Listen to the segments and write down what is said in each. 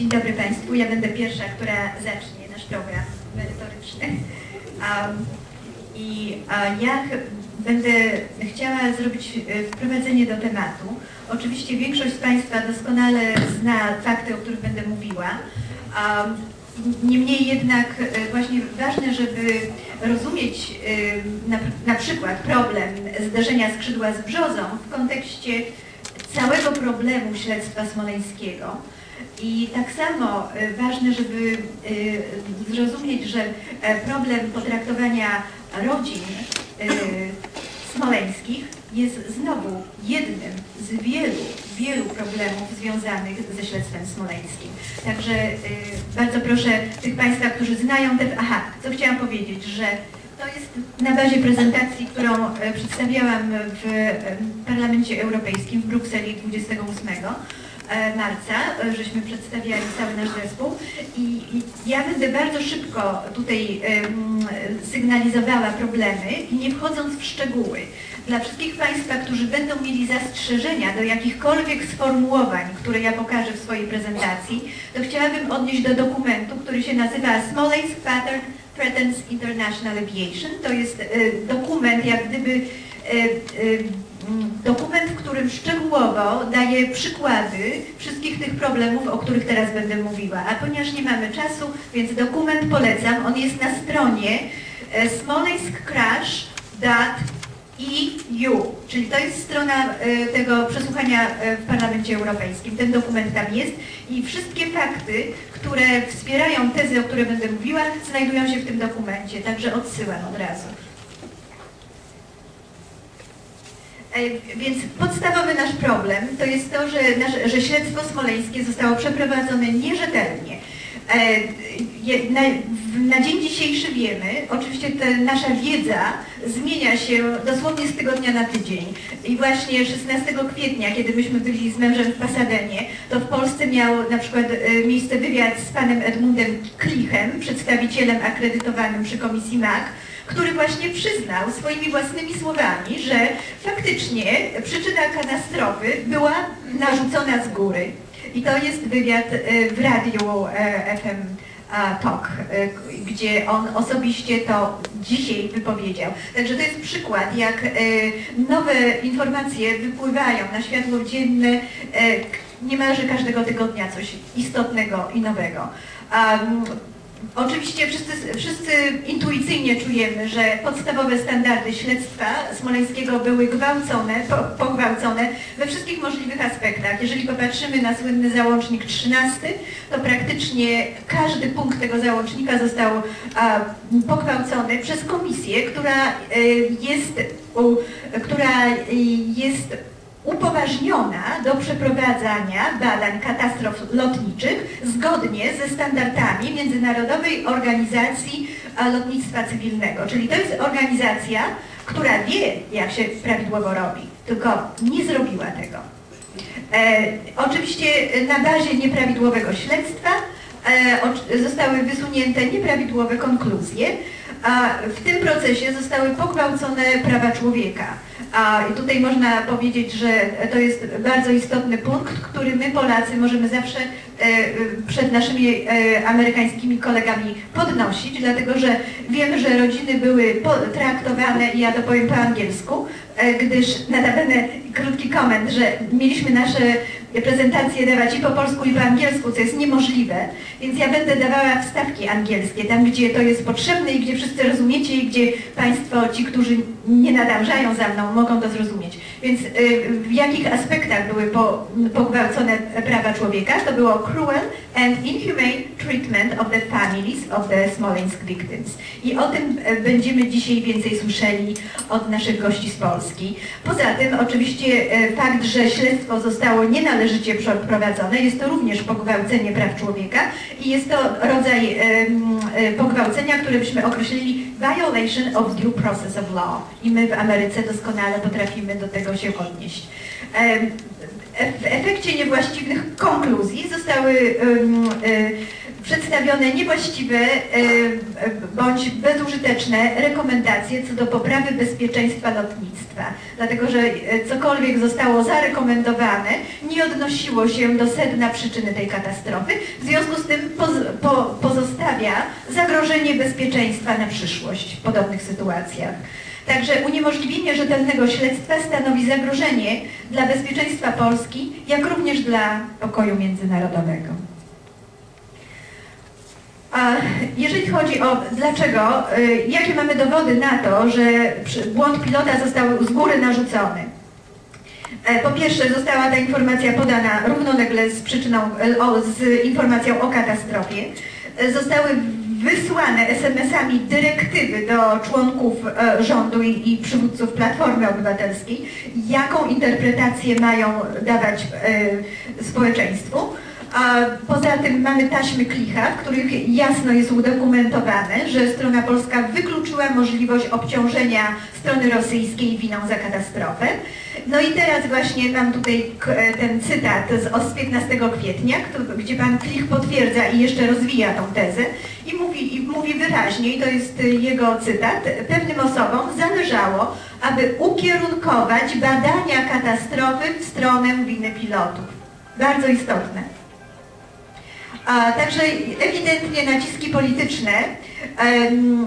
Dzień dobry Państwu. Ja będę pierwsza, która zacznie nasz program merytoryczny. Um, I ja będę chciała zrobić e, wprowadzenie do tematu. Oczywiście większość z Państwa doskonale zna fakty, o których będę mówiła. Um, Niemniej jednak e, właśnie ważne, żeby rozumieć na, na przykład problem zderzenia skrzydła z brzozą w kontekście całego problemu śledztwa smoleńskiego. I tak samo y, ważne, żeby y, zrozumieć, że e, problem potraktowania rodzin y, smoleńskich jest znowu jednym z wielu, wielu problemów związanych ze śledztwem smoleńskim. Także bardzo proszę tych Państwa, którzy znają te... Aha, co chciałam powiedzieć, że to jest na bazie prezentacji, którą e, przedstawiałam w Parlamencie Europejskim w Brukseli 28 e, marca, e, żeśmy przedstawiali cały nasz zespół i ja będę bardzo szybko tutaj sygnalizowała problemy nie wchodząc w szczegóły. Dla wszystkich Państwa, którzy będą mieli zastrzeżenia do jakichkolwiek sformułowań, które ja pokażę w swojej prezentacji, to chciałabym odnieść do dokumentu, który się nazywa Smolensk Pattern Threatens International Aviation. To jest e, dokument, jak gdyby e, e, dokument, w którym szczegółowo daje przykłady wszystkich tych problemów, o których teraz będę mówiła. A ponieważ nie mamy czasu, więc dokument polecam. On jest na stronie smolenskrash.eu, czyli to jest strona tego przesłuchania w Parlamencie Europejskim. Ten dokument tam jest i wszystkie fakty, które wspierają tezy, o której będę mówiła, znajdują się w tym dokumencie, także odsyłam od razu. E, więc podstawowy nasz problem to jest to, że, nasz, że śledztwo smoleńskie zostało przeprowadzone nierzetelnie. E, na, na, dzień dzisiejszy wiemy, oczywiście nasza wiedza zmienia się dosłownie z tygodnia na tydzień. I właśnie 16 kwietnia, kiedy myśmy byli z mężem w Pasadenie, to w Polsce miał na przykład e, miejsce wywiad z panem Edmundem Klichem, przedstawicielem akredytowanym przy Komisji MAK, który właśnie przyznał swoimi własnymi słowami, że faktycznie przyczyna katastrofy była narzucona z góry. I to jest wywiad e, w radiu e, FM Talk, e, gdzie on osobiście to dzisiaj wypowiedział. Także to jest przykład, jak nowe informacje wypływają na światło dzienne niemalże każdego tygodnia coś istotnego i nowego. Oczywiście wszyscy, wszyscy intuicyjnie czujemy, że podstawowe standardy śledztwa smoleńskiego były gwałcone, po, pogwałcone we wszystkich możliwych aspektach. Jeżeli popatrzymy na słynny załącznik 13, to praktycznie każdy punkt tego załącznika został a, pogwałcony przez komisję, która y, jest, u, która y, jest upoważniona do przeprowadzania badań katastrof lotniczych zgodnie ze standardami Międzynarodowej Organizacji Lotnictwa Cywilnego. Czyli to jest organizacja, która wie, jak się prawidłowo robi, tylko nie zrobiła tego. E, oczywiście na bazie nieprawidłowego śledztwa e, zostały wysunięte nieprawidłowe konkluzje, a w tym procesie zostały pogwałcone prawa człowieka. A tutaj można powiedzieć, że to jest bardzo istotny punkt, który my Polacy możemy zawsze e, przed naszymi e, amerykańskimi kolegami podnosić, dlatego że wiemy, że rodziny były traktowane, ja to powiem po angielsku, e, gdyż notabene krótki koment, że mieliśmy nasze prezentacje dawać i po polsku i po angielsku, co jest niemożliwe, więc ja będę dawała wstawki angielskie, tam gdzie to jest potrzebne i gdzie wszyscy rozumiecie i gdzie Państwo, ci, którzy nie nadążają za mną, mogą to zrozumieć. Więc y, w jakich aspektach były pogwałcone prawa człowieka? To było cruel and inhumane treatment of the families of the Smolensk victims. I o tym y, będziemy dzisiaj więcej słyszeli od naszych gości z Polski. Poza tym oczywiście y, fakt, że śledztwo zostało nienależycie przeprowadzone, jest to również pogwałcenie praw człowieka i jest to rodzaj pogwałcenia, które byśmy określili violation of due process of law. I my w Ameryce doskonale potrafimy do tego się odnieść. W efekcie niewłaściwych konkluzji zostały e, przedstawione niewłaściwe bądź bezużyteczne rekomendacje co do poprawy bezpieczeństwa lotnictwa. Dlatego, że cokolwiek zostało zarekomendowane nie odnosiło się do sedna przyczyny tej katastrofy, w związku z tym pozostawia zagrożenie bezpieczeństwa na przyszłość w podobnych sytuacjach. Także uniemożliwienie rzetelnego śledztwa stanowi zagrożenie dla bezpieczeństwa Polski, jak również dla pokoju międzynarodowego. A jeżeli chodzi o dlaczego, y, jakie mamy dowody na to, że błąd pilota został z góry narzucony? E, po pierwsze została ta informacja podana równolegle z przyczyną, z informacją o katastrofie. E, zostały wysłane SMS-ami do członków e, rządu i, przywódców Platformy Obywatelskiej, jaką interpretację mają dawać e, społeczeństwu. Poza tym mamy taśmy klicha, w których jasno jest udokumentowane, że strona polska wykluczyła możliwość obciążenia strony rosyjskiej winą za katastrofę. No i teraz właśnie mam tutaj ten cytat z 15 kwietnia, gdzie pan Klich potwierdza i jeszcze rozwija tą tezę i mówi, i mówi wyraźnie, i to jest jego cytat, pewnym osobom zależało, aby ukierunkować badania katastrofy w stronę winy pilotów. Bardzo istotne. A, także ewidentnie naciski polityczne um,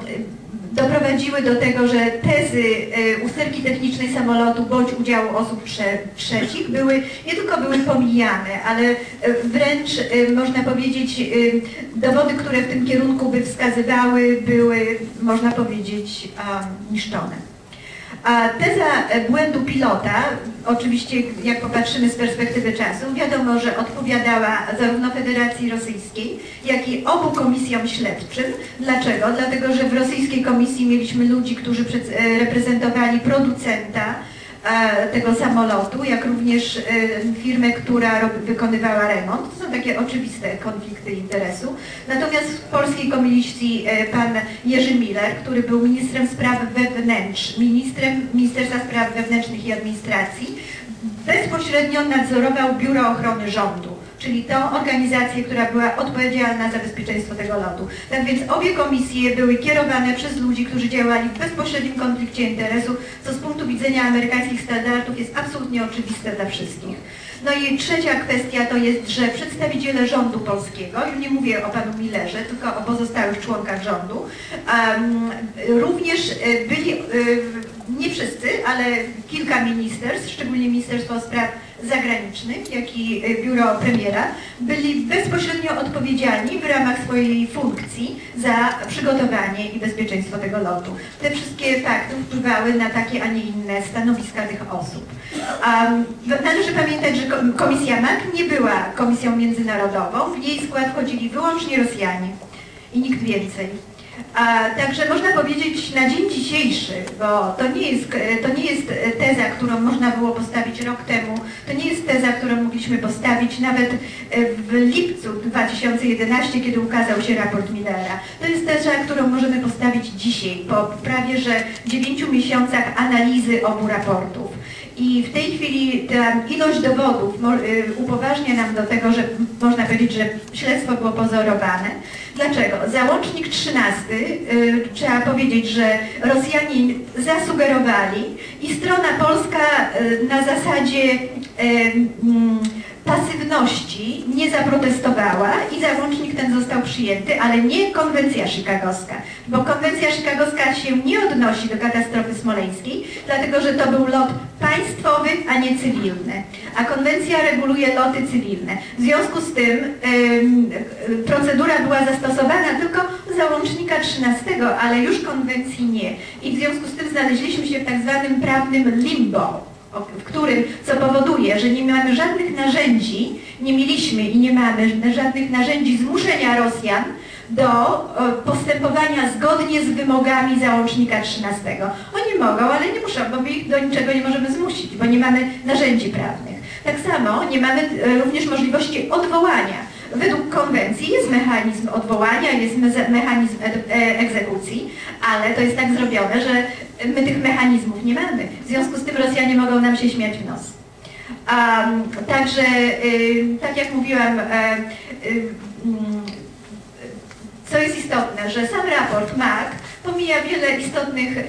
doprowadziły do tego, że tezy e, usterki technicznej samolotu bądź udziału osób trze trzecich były, nie tylko były pomijane, ale e, wręcz e, można powiedzieć dowody, które w tym kierunku by wskazywały, były można powiedzieć niszczone. A teza e, błędu pilota, oczywiście jak popatrzymy z perspektywy czasu, wiadomo, że odpowiadała zarówno Federacji Rosyjskiej, jak i obu komisjom śledczym. Dlaczego? Dlatego, że w rosyjskiej komisji mieliśmy ludzi, którzy e, reprezentowali producenta, tego samolotu, jak również e, firmę, która wykonywała remont. To są takie oczywiste konflikty interesu. Natomiast w polskiej komisji e, pan Jerzy Miller, który był ministrem spraw wewnętrznych, ministrem Ministerstwa Spraw Wewnętrznych i Administracji, bezpośrednio nadzorował Biuro Ochrony Rządu czyli tą organizację, która była odpowiedzialna za bezpieczeństwo tego lotu. Tak więc obie komisje były kierowane przez ludzi, którzy działali w bezpośrednim konflikcie interesu, co z punktu widzenia amerykańskich standardów jest absolutnie oczywiste dla wszystkich. No i trzecia kwestia to jest, że przedstawiciele rządu polskiego, już nie mówię o panu Millerze, tylko o pozostałych członkach rządu, um, również e, byli, um, nie wszyscy, ale kilka ministerstw, szczególnie Ministerstwo Spraw Zagranicznych, jak i e, biuro premiera, byli bezpośrednio odpowiedzialni w ramach swojej funkcji za przygotowanie i bezpieczeństwo tego lotu. Te wszystkie fakty wpływały na takie, a nie inne stanowiska tych osób. Um, należy pamiętać, że Komisja MAK nie była komisją międzynarodową, w jej skład wchodzili wyłącznie Rosjanie i nikt więcej. A, także można powiedzieć na dzień dzisiejszy, bo to nie, jest, to nie jest teza, którą można było postawić rok temu, to nie jest teza, którą mogliśmy postawić nawet w lipcu 2011, kiedy ukazał się raport Millera. To jest teza, którą możemy postawić dzisiaj, po prawie że 9 miesiącach analizy obu raportów. I w tej chwili ta ilość dowodów y, upoważnia nam do tego, że można powiedzieć, że śledztwo było pozorowane. Dlaczego? Załącznik 13, y, trzeba powiedzieć, że Rosjanie zasugerowali i strona polska y, na zasadzie pasywności nie zaprotestowała i załącznik ten został przyjęty, ale nie konwencja chicagowska, bo konwencja chicagowska się nie odnosi do katastrofy smoleńskiej, dlatego że to był lot państwowy, a nie cywilny, a konwencja reguluje loty cywilne. W związku z tym yy, procedura była zastosowana tylko załącznika 13, ale już konwencji nie. I w związku z tym znaleźliśmy się w tak zwanym prawnym limbo w którym, co powoduje, że nie mamy żadnych narzędzi, nie mieliśmy i nie mamy żadnych narzędzi zmuszenia Rosjan do postępowania zgodnie z wymogami załącznika 13. Oni mogą, ale nie muszą, bo my ich do niczego nie możemy zmusić, bo nie mamy narzędzi prawnych. Tak samo nie mamy e, również możliwości odwołania. Według konwencji jest mechanizm odwołania, jest mechanizm e, egzekucji, ale to jest tak zrobione, że my tych mechanizmów nie mamy. W związku z tym Rosjanie mogą nam się śmiać w nos. Um, także, y, tak jak mówiłam, y, y, co jest istotne, że sam raport MAC pomija wiele istotnych e,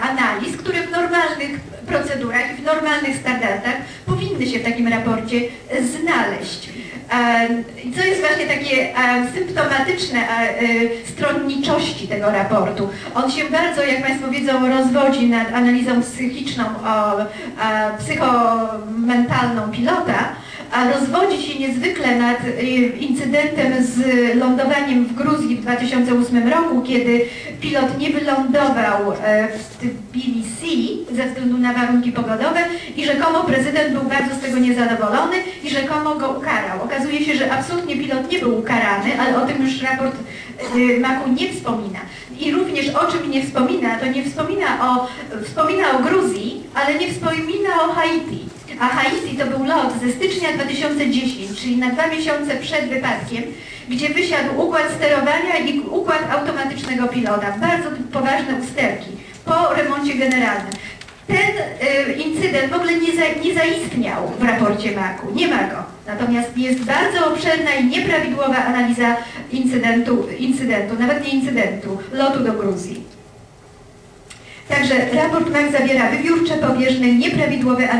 analiz, które w normalnych procedurach i w normalnych standardach powinny się w takim raporcie e, znaleźć. Co jest właśnie takie symptomatyczne e, e, stronniczości tego raportu. On się bardzo, jak Państwo wiedzą, rozwodzi nad analizą psychiczną, e, psychomentalną pilota, a rozwodzi się niezwykle nad y, incydentem z lądowaniem w Gruzji w 2008 roku, kiedy pilot nie wylądował e, w Tbilisi ze względu na warunki pogodowe i rzekomo prezydent był bardzo z tego niezadowolony i rzekomo go ukarał. Okazuje się, że absolutnie pilot nie był ukarany, ale o tym już raport y, Maku nie wspomina. I również o czym nie wspomina, to nie wspomina o, wspomina o Gruzji, ale nie wspomina o Haiti. A Haiti to był lot ze stycznia 2010, czyli na dwa miesiące przed wypadkiem, gdzie wysiadł układ sterowania i układ automatycznego pilota. Bardzo poważne usterki po remoncie generalnym. Ten y, incydent w ogóle nie, za, nie zaistniał w raporcie MAK-u, nie ma go. Natomiast jest bardzo obszerna i nieprawidłowa analiza incydentu, incydentu, nawet nie incydentu, lotu do Gruzji. Także raport MAK zawiera wybiórcze, pobieżne, nieprawidłowe analizy.